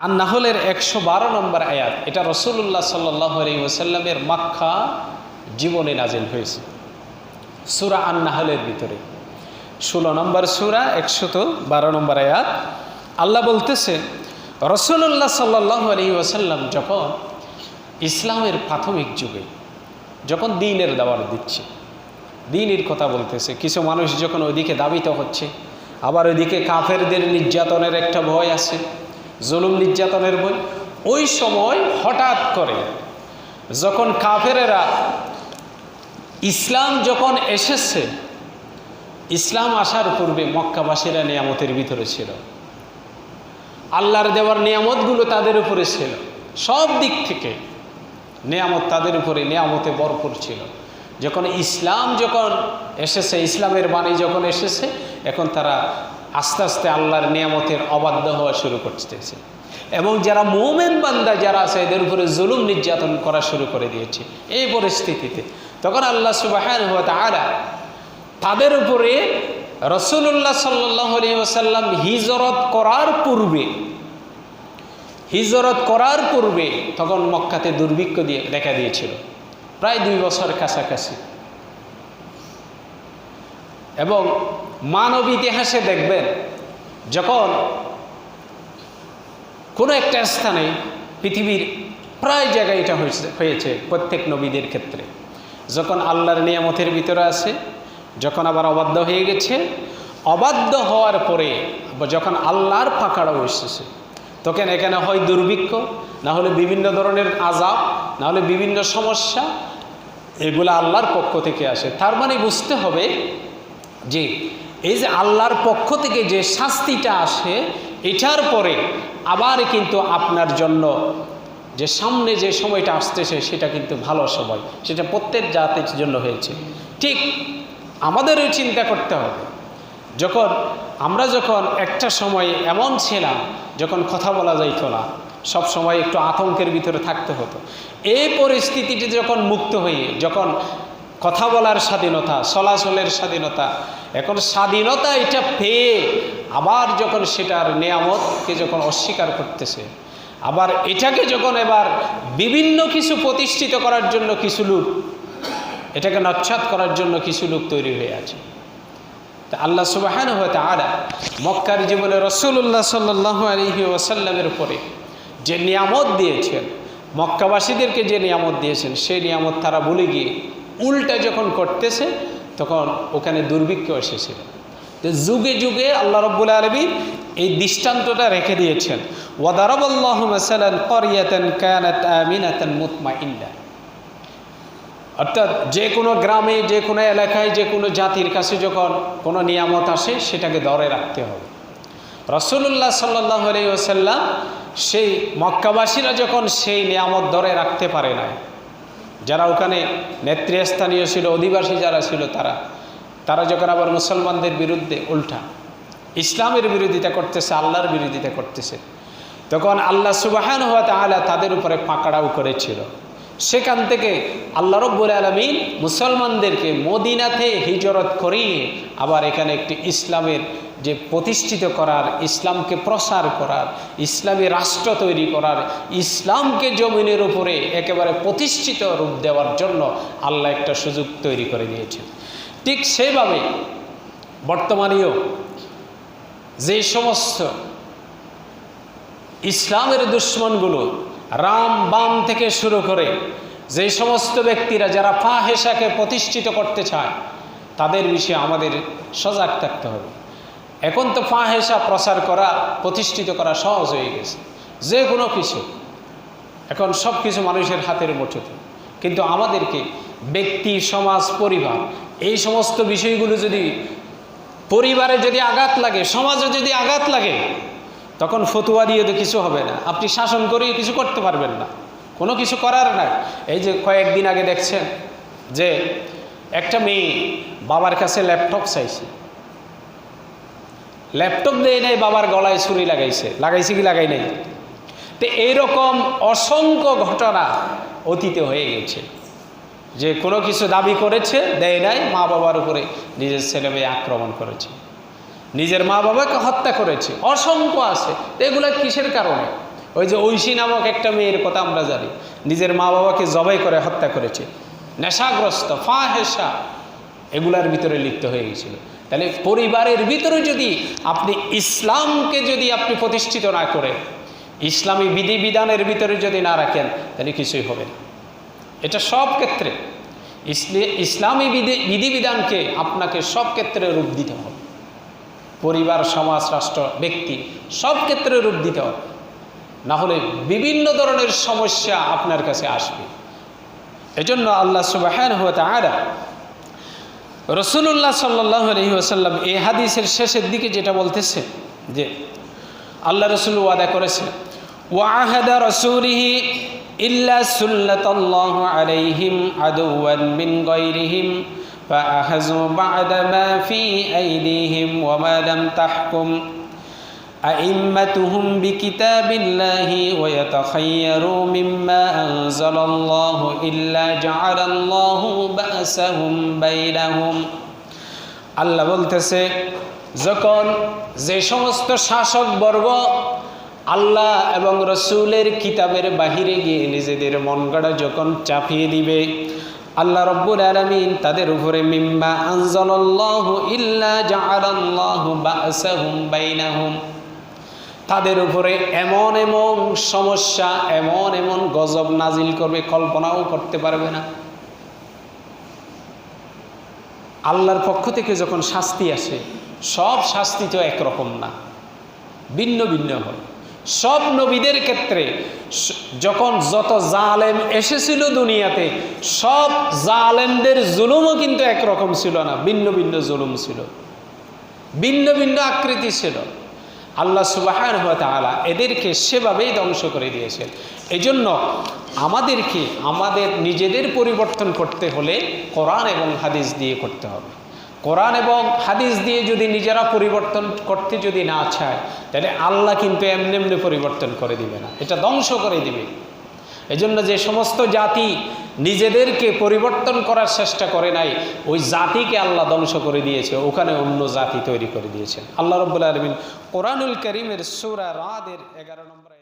আর নাহলের একশো বারো নম্বর আয়াত, এটা রসুল্লাহ সাল্লাহ ওসাল্লামের মাক্ষা জীবনে নাজিল হয়েছে। সুরা আন নাহলের ভিতরে। ষোলো নম্বর সুরা একশত বারো নম্বর আয়াত। আল্লাহ বলতেছে রসুল্লাহ সাল্লাহ আলী ওসাল্লাম যখন ইসলামের প্রাথমিক যুগে যখন দিনের দাবার দিচ্ছে, দিনের কথা বলতেছে, কিছু মানুষ যখন ওইদিকে দাবিত হচ্ছে, আবার ওইদিকে কাফেরদের নির্যাতনের একটা ভয় আছে। জুলুম নির্যাতনের বই। ওই সময় হঠাৎ করে যখন কাফেরেরা ইসলাম যখন এসেছে, ইসলাম আসার পূর্বে মক্কাবাসীরা নিয়ামতের ভিতরে ছিল। আল্লাহর দেওয়ার নিয়ামতগুলো তাদের উপরে ছিল। সব দিক থেকে নিয়ামত তাদের উপরে নিয়ামতে ভরপুর ছিল। যখন ইসলাম যখন এসেছে, ইসলামের বাণী যখন এসেছে, এখন তারা আস্তে আস্তে আল্লাহর নিয়ামতের অবাধ্য হওয়া শুরু করতেছে। এবং যারা মোমেন বান্দা যারা আছে, এদের উপরে জুলুম নির্যাতন করা শুরু করে দিয়েছে এই পরিস্থিতিতে। তখন আল্লাহ সুবাহান সুবাহ তারা তাদের উপরে রসুল্লাহ সাল্লাহ আলী ওসাল্লাম হিজরত করার পূর্বে, হিজরত করার পূর্বে তখন মক্কাতে দুর্ভিক্ষ দিয়ে দেখা দিয়েছিল। প্রায় দুই বছর কাছাকাছি। এবং মানব ইতিহাসে দেখবেন, যখন কোনো একটা স্থানে পৃথিবীর প্রায় জায়গায় এটা হয়েছে প্রত্যেক নবীদের ক্ষেত্রে। যখন আল্লাহর নিয়ামতের ভিতরে আছে, যখন আবার অবাধ্য হয়ে গেছে, অবাধ্য হওয়ার পরে যখন আল্লাহর ফাঁকাড়াও এসেছে, তখন এখানে হয় দুর্ভিক্ষ, না হলে বিভিন্ন ধরনের আজাব না হলে বিভিন্ন সমস্যা, এগুলো আল্লাহর পক্ষ থেকে আসে। তার মানে বুঝতে হবে যে এই যে আল্লাহর পক্ষ থেকে যে শাস্তিটা আসে, এটার পরে আবার কিন্তু আপনার জন্য যে সামনে যে সময়টা আসতেছে, সেটা কিন্তু ভালো সময়। সেটা প্রত্যেক জাতির জন্য হয়েছে। ঠিক আমাদেরও চিন্তা করতে হবে। যখন আমরা যখন একটা সময় এমন ছিলাম, যখন কথা বলা যাইত না, সব সময় একটু আতঙ্কের ভিতরে থাকতে হতো। এই পরিস্থিতিটি যখন মুক্ত হয়ে, যখন কথা বলার স্বাধীনতা, চলাচলের স্বাধীনতা এখন স্বাধীনতা এটা পেয়ে আবার যখন সেটার নিয়ামতকে যখন অস্বীকার করতেছে, আবার এটাকে যখন এবার বিভিন্ন কিছু প্রতিষ্ঠিত করার জন্য কিছু লোক, এটাকে নচ্ছাত করার জন্য কিছু লোক তৈরি হয়ে আছে। তা আল্লাহ সুবাহান হতে আলা মক্কার জীবনে রসুল্লাহ সাল্লাহ আলহি ওসাল্লামের উপরে যে নিয়ামত দিয়েছেন, মক্কাবাসীদেরকে যে নিয়ামত দিয়েছেন, সেই নিয়ামত তারা বলে গিয়ে উল্টা যখন করতেছে তখন ওখানে দুর্ভিক্ষ এসেছিল। যুগে যুগে আল্লাহ রব্বুল আলমী এই দৃষ্টান্তটা রেখে দিয়েছেন। অর্থাৎ যে কোনো গ্রামে, যে কোনো এলাকায়, যে কোনো জাতির কাছে যখন কোনো নিয়ামত আসে, সেটাকে ধরে রাখতে হবে। রসুল্লাহ সাল্লাহ আলী ওসাল্লাম সেই মক্কাবাসীরা যখন সেই নিয়ামত ধরে রাখতে পারে না যারা ওখানে নেতৃস্থানীয় ছিল, অধিবাসী যারা ছিল তারা তারা যখন আবার মুসলমানদের বিরুদ্ধে উল্টা, ইসলামের বিরোধিতা করতেছে, আল্লাহর বিরোধিতা করতেছে, তখন আল্লাহ সুবাহান হওয়া তাহলে তাদের উপরে পাকড়াও করেছিল। সেখান থেকে আল্লাহ রব্বুল আলমিন মুসলমানদেরকে মদিনাতে হিজরত করিয়ে আবার এখানে একটি ইসলামের যে প্রতিষ্ঠিত করার, ইসলামকে প্রসার করার, ইসলামী রাষ্ট্র তৈরি করার, ইসলামকে জমিনের উপরে একেবারে প্রতিষ্ঠিত রূপ দেওয়ার জন্য আল্লাহ একটা সুযোগ তৈরি করে দিয়েছেন। ঠিক সেভাবে বর্তমানেও যে সমস্ত ইসলামের দুশ্মনগুলো রাম বাম থেকে শুরু করে যে সমস্ত ব্যক্তিরা যারা ফাহেসাকে প্রতিষ্ঠিত করতে চায়, তাদের বিষয়ে আমাদের সজাগ থাকতে হবে। এখন তো ফাহেসা প্রচার করা, প্রতিষ্ঠিত করা সহজ হয়ে গেছে। যে কোনো কিছু। এখন সব কিছু মানুষের হাতের মুঠোতে। কিন্তু আমাদেরকে ব্যক্তি, সমাজ, পরিবার, এই সমস্ত বিষয়গুলো যদি পরিবারে যদি আঘাত লাগে, সমাজে যদি আঘাত লাগে, তখন ফতুয়া দিয়ে তো কিছু হবে না। আপনি শাসন করেই কিছু করতে পারবেন না। কোনো কিছু করার নাই। এই যে কয়েকদিন আগে দেখছেন যে একটা মেয়ে বাবার কাছে ল্যাপটপ চাইছে। ল্যাপটপ দিয়ে নেই, বাবার গলায় ছুরি লাগাইছে। লাগাইছে কি, লাগাই নাই? তো এইরকম অসংখ্য ঘটনা অতীতে হয়ে গেছে। যে কোনো কিছু দাবি করেছে, দেয় নাই মা বাবার উপরে নিজের ছেলে মেয়ে আক্রমণ করেছে। নিজের মা বাবাকে হত্যা করেছে। অসংখ্য আছে। এগুলো কিসের কারণে? ওই যে ঐশী নামক একটা মেয়ের কথা আমরা জানি। নিজের মা বাবাকে জবাই করে হত্যা করেছে। নেশাগ্রস্ত ফা হেসা এগুলার ভিতরে লিপ্ত হয়ে গেছিল। তাহলে পরিবারের ভিতরে যদি আপনি ইসলামকে যদি আপনি প্রতিষ্ঠিত না করে, ইসলামী বিধিবিধানের ভিতরে যদি না রাখেন, তাহলে কিছুই হবে না। এটা সব ক্ষেত্রে। ইসলামী বিধি, বিধিবিধানকে আপনাকে সব ক্ষেত্রে রূপ দিতে হবে। পরিবার, সমাজ, রাষ্ট্র, ব্যক্তি, সব ক্ষেত্রে রূপ দিতে হবে। না হলে বিভিন্ন ধরনের সমস্যা আপনার কাছে আসবে। এজন্য আল্লাহ আরা রসুল্লাহ সাল্লাহ আলহি আসাল্লাম এই হাদিসের শেষের দিকে যেটা বলতেছে যে আল্লাহ রসুল ওয়াদা করেছে ওয়াহাদা রসুলিহি ইল্লা সুল্লাতাল্লাহ আলাইহিম আদুওয়ান মিন গায়রিহিম فأخذوا بعد ما في أيديهم وما لم تحكم أئمتهم بكتاب الله ويتخيروا مما أنزل الله إلا جعل الله بأسهم بينهم আল্লাহ বলতেছে যখন যে সমস্ত শাসক বর্গ আল্লাহ এবং রসুলের কিতাবের বাহিরে গিয়ে নিজেদের মন গড়া যখন চাপিয়ে দিবে আল্লাহ রব্বুল আলমিন তাদের উপরে মিম্মা আনজালাল্লাহু ইল্লা জাআলাল্লাহু বাসাহুম বাইনাহুম তাদের উপরে এমন এমন সমস্যা, এমন এমন গজব নাজিল করবে, কল্পনাও করতে পারবে না। আল্লাহর পক্ষ থেকে যখন শাস্তি আসে, সব শাস্তি তো একরকম না, ভিন্ন ভিন্ন হয়। সব নবীদের ক্ষেত্রে যখন যত জালেম এসেছিল দুনিয়াতে, সব জালেমদের জুলুমও কিন্তু একরকম ছিল না, ভিন্ন ভিন্ন জুলুম ছিল। ভিন্ন ভিন্ন আকৃতি ছিল। আল্লাহ সুবাহান তাআলা এদেরকে সেভাবেই ধ্বংস করে দিয়েছেন। এজন্য আমাদেরকে, আমাদের নিজেদের পরিবর্তন করতে হলে কোরআন এবং হাদিস দিয়ে করতে হবে। কোরআন এবং হাদিস দিয়ে যদি নিজেরা পরিবর্তন করতে যদি না চায়, তাহলে আল্লাহ কিন্তু এমনি এমনি পরিবর্তন করে দিবে না। এটা ধ্বংস করে দিবে। এজন্য যে সমস্ত জাতি নিজেদেরকে পরিবর্তন করার চেষ্টা করে নাই, ওই জাতিকে আল্লাহ ধ্বংস করে দিয়েছে, ওখানে অন্য জাতি তৈরি করে দিয়েছেন আল্লাহ রব্বুল আলমিন কোরআনুল করিমের সুরা রাদের এগারো নম্বর